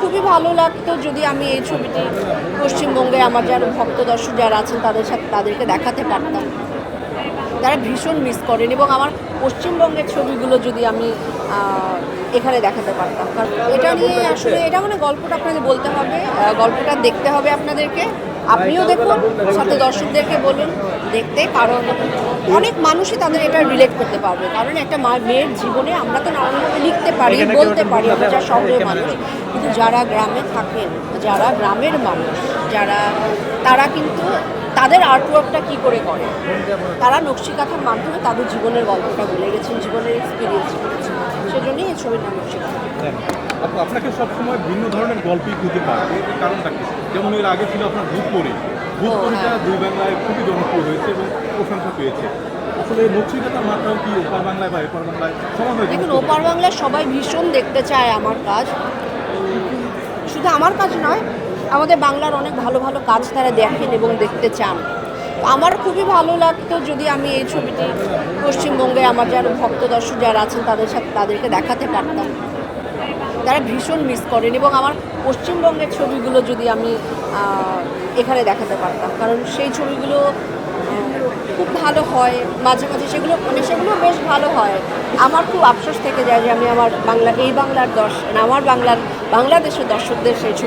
খুবই ভালো লাগতো যদি আমি এই ছবিটি পশ্চিমবঙ্গে আমার যারা ভক্ত দর্শক যারা আছেন তাদের সাথে তাদেরকে দেখাতে পারতাম। তারা ভীষণ মিস করেন এবং আমার পশ্চিমবঙ্গের ছবিগুলো যদি আমি এখানে দেখাতে পারতাম। কারণ এটা নিয়ে আসলে, এটা মানে গল্পটা আপনাদের বলতে হবে গল্পটা দেখতে হবে আপনাদেরকে। আপনিও দেখুন সাথে দর্শকদেরকে বলুন দেখতে কারণ অনেক মানুষই তাদের এটা রিলেট করতে পারবে। কারণ একটা মা- মেয়ের জীবনে আমরা তো নানানভাবে লিখতে পারি বলতে পারি আমরা যা শহরের মানুষ। কিন্তু যারা গ্রামে থাকেন যারা গ্রামের মানুষ যারা তারা কিন্তু তাদের আর্টওয়ার্কটা কী করে করে? তারা নকশিকাথার মাধ্যমে তাদের জীবনের গল্পটা বলে গেছেন জীবনের এক্সপিরিয়েন্স ছবির নাম নকশিকাথা আপনাকে সবসময় ভিন্ন ধরনের গল্পই খুঁজে এর কারণটা কি? যেমন এর আগে ছিল আপনার ভূতপরি ভূতপরিটা হ্যাঁ। দুই বাংলায় খুবই জনপ্রিয় হয়েছে এবং প্রশংসা পেয়েছে। আসলে নকশিকাতার মাত্রাও কি ওপার বাংলায় বা এপার বাংলায় সমান হয়ে দেখুন ওপার বাংলার সবাই ভীষণ দেখতে চায় আমার কাজ। শুধু আমার কাজ নয় আমাদের বাংলার অনেক ভালো ভালো কাজ তারা দেখেন এবং দেখতে চান। আমার খুবই ভালো লাগতো যদি আমি এই ছবিটি পশ্চিমবঙ্গে আমার যারা ভক্ত দর্শক যারা আছেন, তাদের সাথে তাদেরকে দেখাতে পারতাম। তারা ভীষণ মিস করেন এবং আমার পশ্চিমবঙ্গের ছবিগুলো যদি আমি এখানে দেখাতে পারতাম। কারণ সেই ছবিগুলো খুব ভালো হয়। মাঝে মাঝে সেগুলো মানে সেগুলো বেশ ভালো হয়। আমার খুব আফসোস থেকে যায় যে আমি আমার বাংলা, এই বাংলার দর্শক আমার বাংলার, বাংলাদেশের দর্শকদের সেই ছবি